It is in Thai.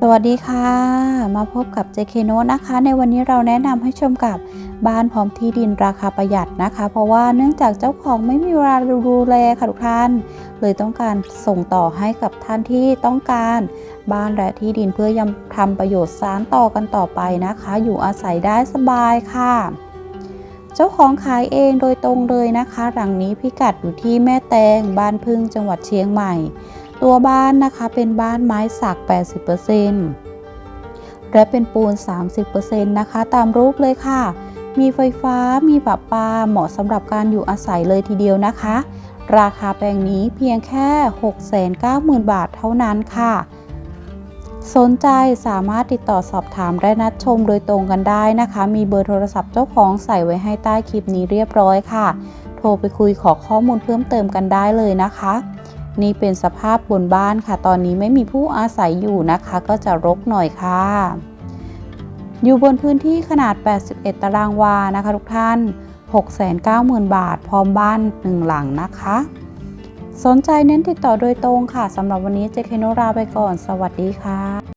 สวัสดีค่ะ มาพบกับ JK n o นะคะ ในวันนี้เราแนะนำให้ชมกับบ้านพร้อมที่ดินราคาประหยัดนะคะ เพราะว่าเนื่องจากเจ้าของไม่มีเวลาดูแลค่ะทุกท่าน เลยต้องการส่งต่อให้กับท่านที่ต้องการบ้านและที่ดินเพื่อยังทำประโยชน์สานต่อกันต่อไปนะคะ อยู่อาศัยได้สบายค่ะ เจ้าของขายเองโดยตรงเลยนะคะ หลังนี้พิกัดอยู่ที่แม่แตงบ้านพึ่งจังหวัดเชียงใหม่ ตัวบ้านนะคะเป็นบ้านไม้สัก 80%และเป็นปูน 30%นะคะ ตามรูปเลยค่ะ มีไฟฟ้ามีปรับปาเหมาะสำหรับการอยู่อาศัยเลยทีเดียวนะคะ ราคาแปลงนี้เพียงแค่ 690,000 บาทเท่านั้นค่ะ สนใจสามารถติดต่อสอบถามและนัดชมโดยตรงกันได้นะคะ มีเบอร์โทรศัพท์เจ้าของใส่ไว้ให้ใต้คลิปนี้เรียบร้อยค่ะ โทรไปคุยขอข้อมูลเพิ่มเติมกันได้เลยนะคะ นี่เป็นสภาพบนบ้านค่ะ ตอนนี้ไม่มีผู้อาศัยอยู่นะคะ ก็จะรกหน่อยค่ะ อยู่บนพื้นที่ขนาด 81 ตารางวานะคะทุกท่าน 690,000 บาท พร้อมบ้านหนึ่งหลังนะคะ สนใจเน้นติดต่อโดยตรงค่ะสำหรับวันนี้เจเคโนราไปก่อน สวัสดีค่ะ